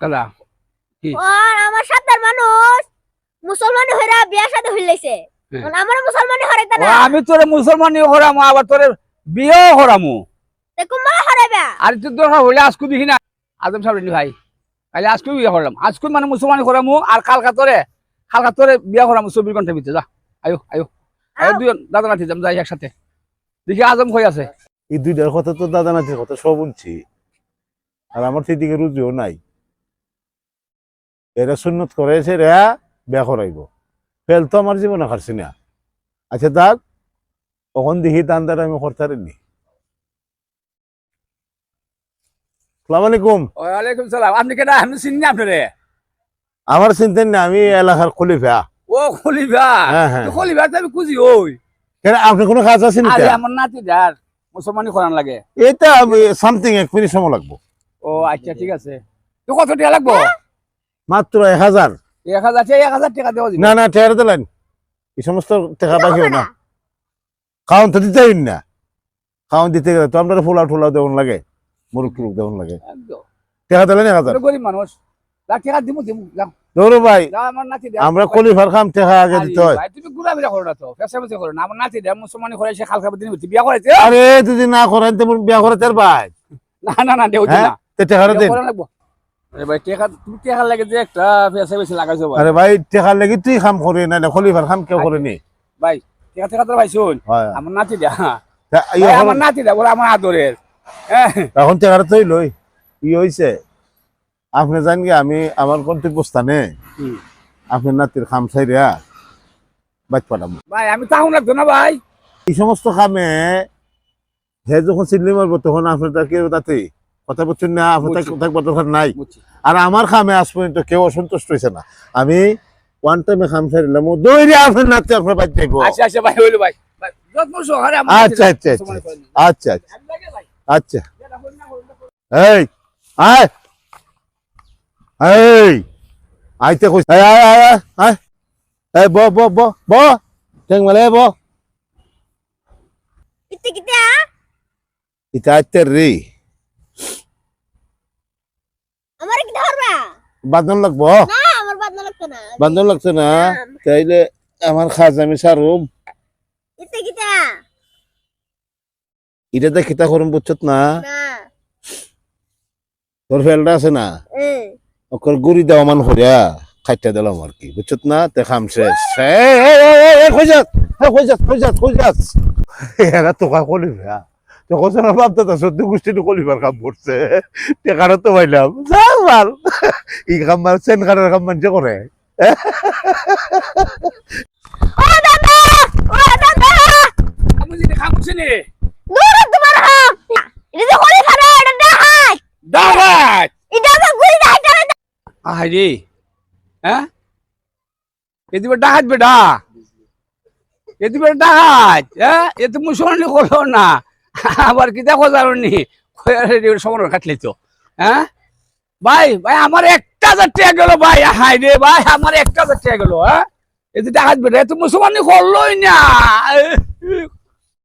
দাদা কি? আর আমার সাতার মানুষ মুসলমান হইরা বিয়া সাথে হইলাইছে হ্যাঁ। আমার মুসলমান হরাইতা না। আমি তোরে মুসলমানি হরামু আবার তোরে বিয়েও হরামু তে কুম্বা হরাইবা। আর তুই দরকার হইলে আজকু দেখি না। আজম সাহেব ভাই। কালি আজকু বিয়ে করলাম আজকু মানে মুসলমানি হরামু আর কালকা তোরে কালকা তোরে বিয়া হরামু চব্বিশ ঘণ্টার ভিতরে যা। আয়ো আয়ো। আয়ো দুজন দাদা নাতি যাম যাই একসাথে। দেখি আজম কই আছে। এই দুইটার কথা তো দাদা নাতির কথা সব আর আমার সেদিকে রুজিও নাই। এরা সুন্নত করেছে রে বিয়া করাইব। ফেল তো আমার জীবনে খারছি না। আচ্ছা তাক তখন দেখি দান দ্বারা আমি করতারিনি সালাম আলাইকুম। ওয়ালাইকুম সালাম। আপনি আমি চিনি না আপনারে। আমার চিন্তেন না আমি এলাকার খলিফা। ও খলিফা? হ্যাঁ হ্যাঁ। তো খলিফা আমি খুঁজি ওই। কেন আপনি কোনো কাজ আছে না আমার নাতি যার মুসলমানি করান লাগে। এটা সামথিং এক মিনিট সময় লাগবো। ও আচ্ছা ঠিক আছে। তো কত টাকা লাগবো? মাত্র এক হাজার। এক হাজার এক হাজার টাকা দেওয়া না না ঠেয়ারে দিলেন এই সমস্ত টাকা পাখিও না। খাওয়ান তো দিতে না। খাওয়ান দিতে গেলে তো আপনার ফুলা টুলা দেওয়ান লাগে মুরুখ টুরুক দেওয়ান লাগে। টাকা দিলেন এক হাজার। আমরা গরিব মানুষ। টাকা ধরো ভাই আমরা কলিফার খাম টাকা আগে দিতে হয়। তুমি ঘুরাফেরা করো না তো পেশা পেশা করো না। আমার নাতি দেয় মুসলমানি করে সে খালকা দিন বিয়া করেছে আরে যদি না করেন তেমন বিয়া করে তার ভাই। না না না দেও না। তে দেন। করা লাগবো। আরে ভাই টাকা তুমি টাকা লাগে যে একটা পেশা বেশি লাগাইছো ভাই। আরে ভাই টাকা লাগি তুই খাম করে না না খলিফার খাম কেউ করে নি ভাই টাকা টাকা তো ভাই শুন আমার নাতি আমার নাতি দেয় বলে আমার আদরের। হ্যাঁ। এখন টাকাটা তুই লই ই হইছে আপনি জান কি আমি আমার গন্তব্যস্থানে হুম। আপনার নাতির খাম বাদ পাঠাবো। ভাই আমি তাহলে লাগতো না ভাই। এই সমস্ত কামে হে যখন চিল্লি মারবো তখন আপনার তার কেউ তাতে? কথা বলছেন না আপনার দরকার নাই। আর আমার খামে আজ পর্যন্ত কেউ অসন্তুষ্ট হয়েছে না। আমি ওয়ান টাইমে খাম সারিলাম দৌড়ে আপনার নাচতে আপনার বাদ যাইবো আচ্ছা আচ্ছা ভাই হইল ভাই। আচ্ছা আচ্ছা মুসলমানি আচ্ছা আচ্ছা আচ্ছা আমি লাগে ভাই, আচ্ছা। না না। এই আয়। এই আইতে কইস আয় আয় আয় আয়, এই ব ব ব ব। ঠেং মালে ব। কিতে কিতে? ইতা আইতে রে আমার কি ধরবা বাঁধন লাগবো? বাঁধন লাগছে না? তাইলে আমার খাজ আমি সারুম এটা তো খিতা করুম বুঝছত না? না। তোর ফেলটা আছে না? ওকর গুড়ি দেওয়া মান হরিয়া খাইটা দিলাম আর কি বুঝছত না? তে খাম শেষ। এই, কই যাস কই যাস কই যাস এরা তো কা কলি ভা তো কোথাও না ভাবতে সত্যি গোষ্ঠীটি কলিবার কাম করছে। টেকারও তো পাইলাম। যা ভালো ই কাম মান সেন কারের কাম মানুষে করে। ও দাদা ও দাদা। আমি যদি খামুছি নি দূর তোমার হাত এটা তো হলি খানা এটা ডাহাত ডাকাত এটা তো গুলি ডাহাত আহাই রে। হ্যাঁ? এদিকে ডাকাত বেটা। এদিকে ডাকাত হ্যাঁ? এ তো মুসলমানি করল না। আবার কি দেখো জানি সমর কাটলি তো। হ্যাঁ? ভাই ভাই, আমার একটা হাজার টাকা গেল, ভাই। হাই রে, ভাই, আমার একটা হাজার টাকা গেল হ্যাঁ? এতে ডাকাত বেটা রে তুমি মুসলমানি করলোই না।